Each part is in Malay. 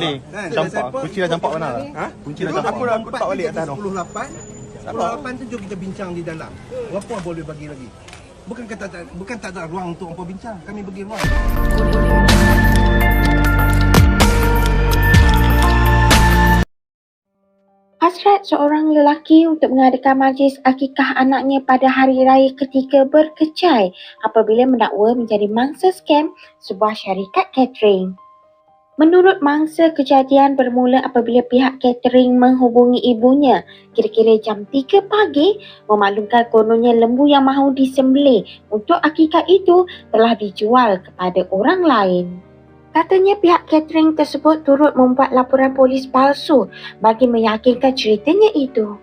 Ni. Campak. Kunci dah campak mana? Ha? Kunci dah campak. Aku dah aku tak balik atas tu. 28 28 tu jom kita bincang di dalam. Apa yang boleh bagi lagi? Bukan kata bukan tak ada ruang untuk apa bincang. Kami bagi ruang. Hasrat seorang lelaki untuk mengadakan majlis akikah anaknya pada hari raya ketika berkecai apabila mendakwa menjadi mangsa skam sebuah syarikat catering. Menurut mangsa kejadian bermula apabila pihak catering menghubungi ibunya kira-kira jam 3 pagi memaklumkan kononnya lembu yang mahu disembelih untuk akikah itu telah dijual kepada orang lain. Katanya pihak catering tersebut turut membuat laporan polis palsu bagi meyakinkan ceritanya itu.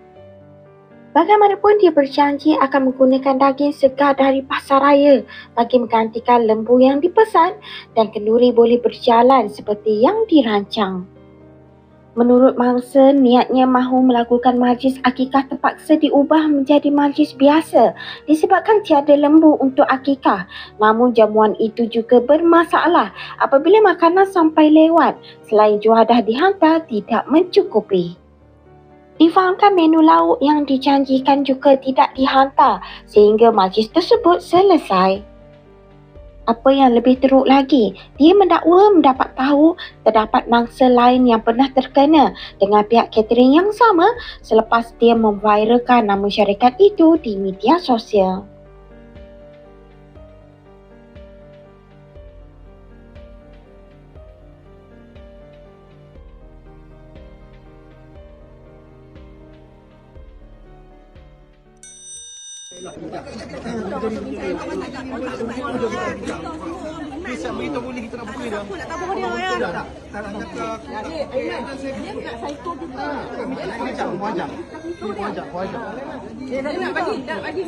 Bagaimanapun dia berjanji akan menggunakan daging segar dari pasar raya bagi menggantikan lembu yang dipesan dan kenduri boleh berjalan seperti yang dirancang. Menurut mangsa, niatnya mahu melakukan majlis akikah terpaksa diubah menjadi majlis biasa disebabkan tiada lembu untuk akikah. Namun jamuan itu juga bermasalah apabila makanan sampai lewat selain juadah dihantar tidak mencukupi. Difahamkan menu lauk yang dijanjikan juga tidak dihantar sehingga majlis tersebut selesai. Apa yang lebih teruk lagi, dia mendakwa mendapat tahu terdapat mangsa lain yang pernah terkena dengan pihak catering yang sama selepas dia memviralkan nama syarikat itu di media sosial. Bisa beritahu boleh kita nak. Aku nak tahu dia ya. Tak tak. Tak nak nak psycho kita. Ajak. Dia nak bagi, nak bagi.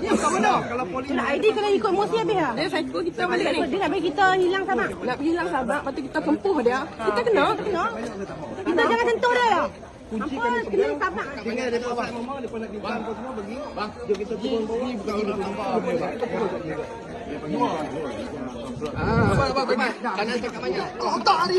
Ya, kat mana? Kalau ID kena ikut emosi habis lah. Dia psycho kita balik ni. Dia nak bagi kita hilang sabak. Nak hilang sabak, lepas tu kita kempuh dia. Kita kena, kita kena. Kita jangan sentuh dia. Kunci Apa sebelum. sabak. Dengar dia pasal mama, dia pun nak bincang kau semua bagi. Jom kita turun bawah. Bukan kita tambah. Ah, cakap banyak. Oh, tak ni.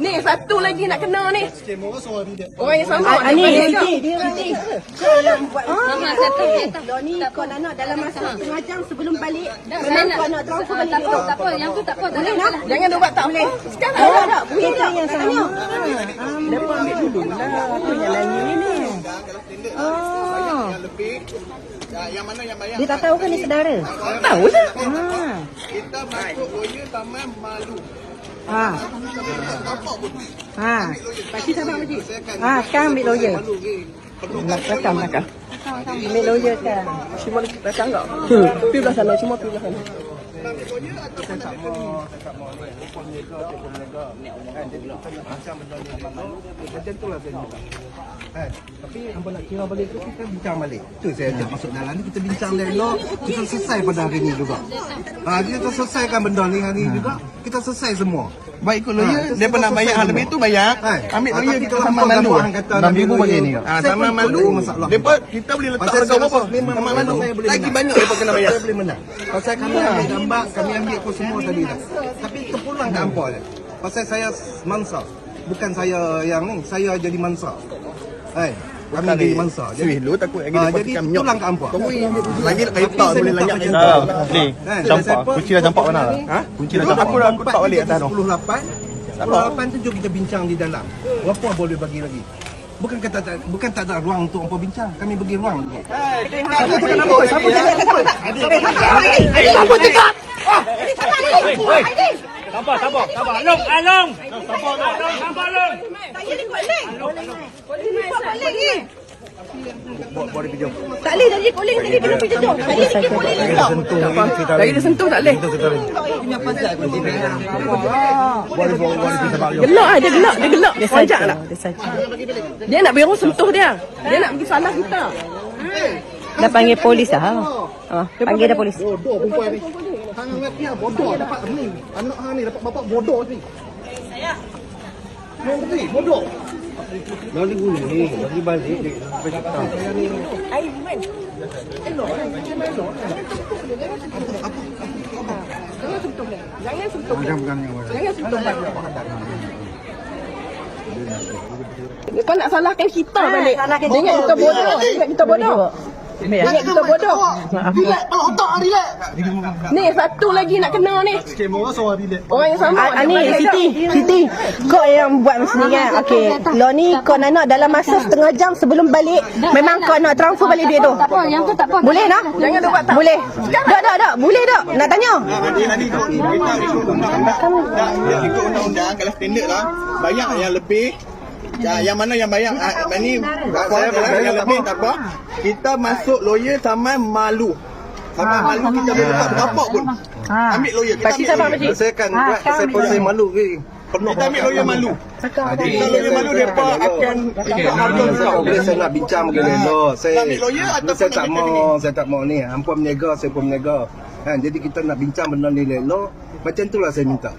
Ni satu lagi nak kena ni. Dia. Orang yang sama. Ah, ni, dia dia, bagi. dia, dia. Mama satu Dia ni kau nak nak dalam masa setengah jam sebelum balik. Memang kau nak transfer balik. Tak apa, tak apa. Yang tu tak apa. Boleh nak? Jangan dia buat tak boleh. Sekarang. Oh, kita yang sama. Mereka ambil dulu lah. Apa yang lain ni? Oh. Yang lebih Ya, yang mana yang bayar? Dia tak tahu kan ni saudara? Tahu je. Ha. Kita masuk lawyer taman malu. Ha. Ha. Pakcik sabar pakcik. Saya akan Ha, sekarang ambil lawyer. malu ke? Nak belakang belakang. Ambil lawyer kan. Cuma belakang tak? Pergi belah sana, cuma pergi belah sana. Saya tak mau, saya tak mau. Telefon mereka, telefon mereka. Kan, jadi kita nak bincang benda ni. Macam tu lah saya minta. Kan, tapi hamba nak kira balik tu, kita bincang balik. Tu saya ajak masuk dalam ni, kita bincang lo. Kita selesai pada hari ni juga. Ha, kita selesaikan benda ni hari ni juga. Kita selesai semua. Baik ikut lawyer, Ha, dia pernah bayar lebih tu bayar. Hai. Ambil lawyer kita sama hang malu. kata nak 6,000 ambil bagi ni. Ah, saya sama pun malu. masalah. Depa kita boleh letak harga saya berapa? rasa memang Sama malu. Saya Lagi banyak depa kena bayar. Saya boleh menang. Pasal kami ambil gambar, kami ambil apa semua tadi dah. Tapi terpulang ke hampa je. Pasal saya mansa. Bukan saya yang ni, saya jadi mansa. Hai, kami jadi mansa. Jadi lu takut lagi Ah, depa jadi pulang ke hampa. Lagi nak tak boleh lanyak macam tu. Ni, Kan, campak. pun- Kunci dah campak mana? Ha? Kunci dah campak. Aku dah aku tak balik atas tu. 28 28 tu jom kita bincang di dalam. Apa yang boleh bagi lagi? Bukan kata tak, bukan tak ada ruang untuk apa bincang. Kami bagi ruang. Sabar, sabar, sabar. Long, along. Sabar, along, sabar, long. Tak boleh ikut link. Boleh ikut link ni. Boleh kejap. Tak boleh dari calling tadi kena pergi tutup. Tadi sikit boleh link tau. Lagi dia sentuh tak boleh. Boleh boleh boleh kita balik. Gelak ah, dia gelak, dia gelak. Dia Wajak saja. lah. Dia saja. Dia nak bagi orang sentuh dia. Dia nak pergi salah kita. Dah panggil polis dah. Ha. Panggil dah polis. Bodoh perempuan ni. Hang anggap dia bodoh dapat ni. Anak hang ni dapat bapak bodoh ni. Saya. Mau pergi bodoh. Lagi guna ni, lagi balik ni. Sampai kita. Saya ni. Ai, man. Jangan sentuh dia. Jangan sentuh dia. Jangan sentuh dia. Kau nak salahkan kita balik. Jangan kita bodoh. Jangan kita bodoh. Jangan kita bodoh. Ni satu lagi nak kena ni. Orang yang sama. Ah, ni Siti, Siti. Kau yang buat macam ni kan. Okey. Lo ni kau nak nak dalam masa setengah jam sebelum balik, memang kau nak transfer balik duit tu. Tak apa, yang tu tak apa. Boleh nak? Jangan dia buat tak. Boleh. Dak dak dak. Boleh dak. Nak tanya. Ya, ikut undang-undang kalau standard lah bayar yang lebih Ya, yang mana yang bayar ah, ni saya yang lebih tak apa kita masuk lawyer sampai malu. Sampai malu kita boleh buka berapa pun. Ambil lawyer kita ambil sabar, lawyer. Saya kan buat saya pun saya malu ke. Penuh. kita ambil lawyer malu. Kita lawyer malu mereka akan ikut harga Saya kau boleh saya nak bincang dengan Lelo. Saya ambil lawyer ataupun saya tak mau, saya tak mau ni. Hampa berniaga, saya pun berniaga. Kan, jadi kita nak bincang benda ni Lelo. Macam itulah saya minta.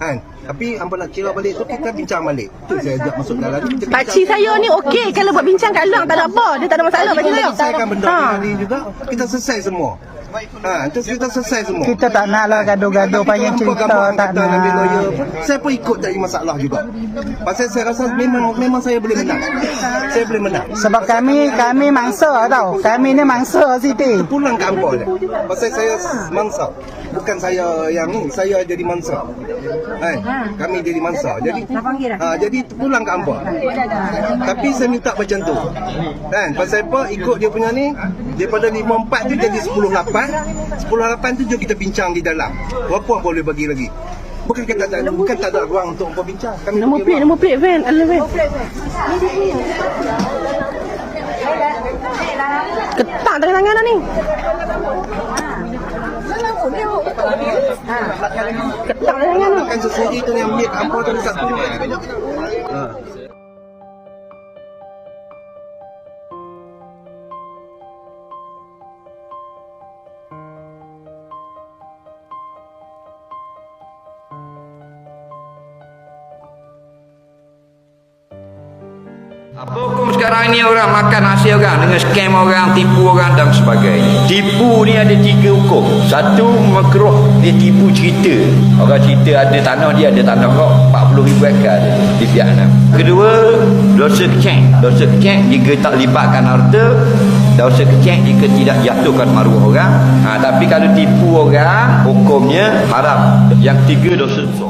Kan? Tapi hampa nak kira balik tu kita bincang balik. Tu saya ajak masuk dalam ni. kita bincang. Pakcik saya ni okey kalau buat bincang kat luar tak ada apa. Dia tak ada masalah pakcik saya. selesaikan benda Ha. ni juga kita selesai semua ha itu kita selesai semua Kita tak nak lah gaduh-gaduh panjang cerita tak ambil lawyer nak. pun, saya pun ikut jadi masalah juga pasal saya rasa memang memang saya boleh menang saya boleh menang Sebab kami kami mangsa tau. Kami ni mangsa Siti. pulang hampa je pasal saya mangsa bukan saya yang ni saya jadi mangsa kan? Kami jadi mangsa jadi ha, jadi pulang ke hampa tapi saya minta macam tu. Kan? Pasal apa ikut dia punya ni daripada 54 tu jadi 108 108 tu jom kita bincang di dalam. Berapa boleh bagi lagi? Bukan kita tak ada bukan tak ada ruang untuk berbincang. Kami Nombor plate, nombor plate van. Alah van. Ketak tangan-tangan dah Bukan sesendiri tu yang ambil hampa tu dekat tu ha. Apa hukum sekarang ni orang makan hasil orang dengan scam orang, tipu orang dan sebagainya. Tipu ni ada tiga hukum. Satu makruh dia tipu cerita. Orang cerita ada tanah dia ada tanah kau 40 ribu ekar di Vietnam. Kedua dosa kecil. Dosa kecil jika tak libatkan harta. Dosa kecil jika tidak jatuhkan maruah orang. Ha, tapi kalau tipu orang hukumnya haram. Yang tiga dosa besar.